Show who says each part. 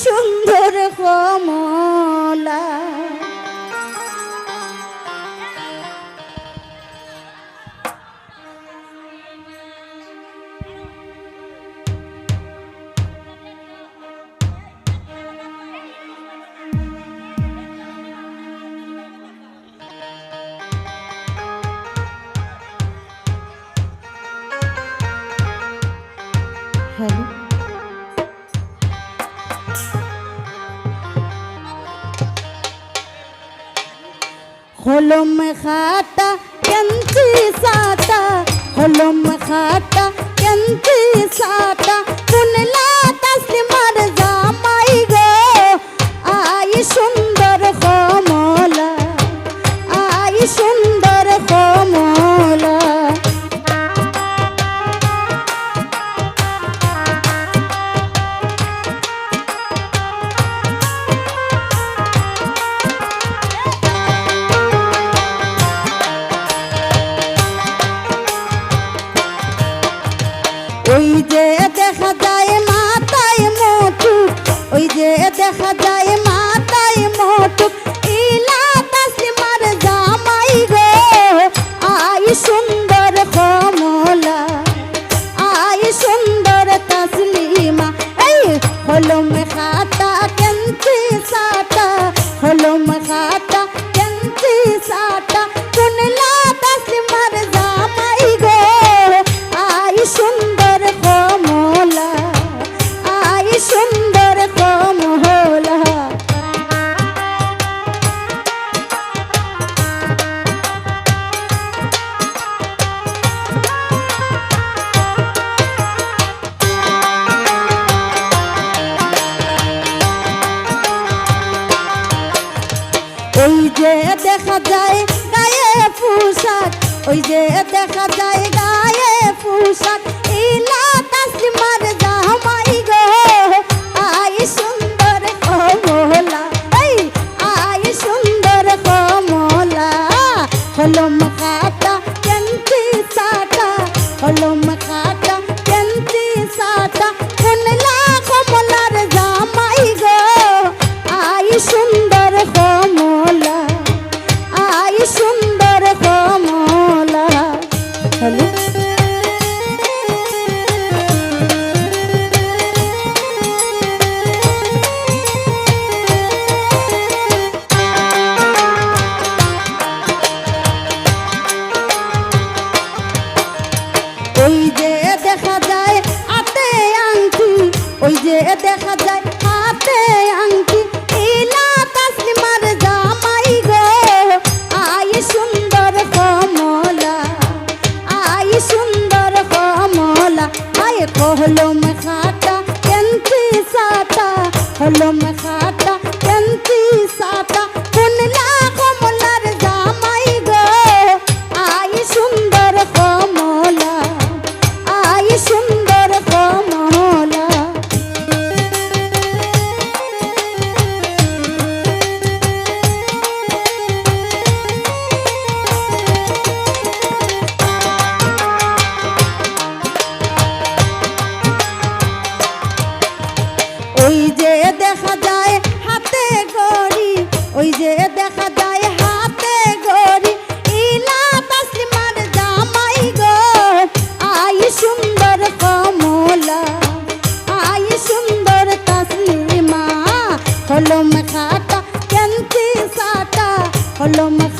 Speaker 1: 胸口的黄 হলম খাতা কেন্তি সাতা? হলম খাতা কেন্তি সাতা? ওই যে দেখা যায় মাথায় মোটুক ওই যে দেখা যায় গায়ে পোশাক ওই যে দেখা যে দেখা যায় হাতে আংটি ইলা তাসলিমার জামাই গো। আই সুন্দর কমলা, আই সুন্দর কমলা। আয় কহলম খাটা কেন্তি সাটা হলম খাটা কেন্তি সাটা Paloma.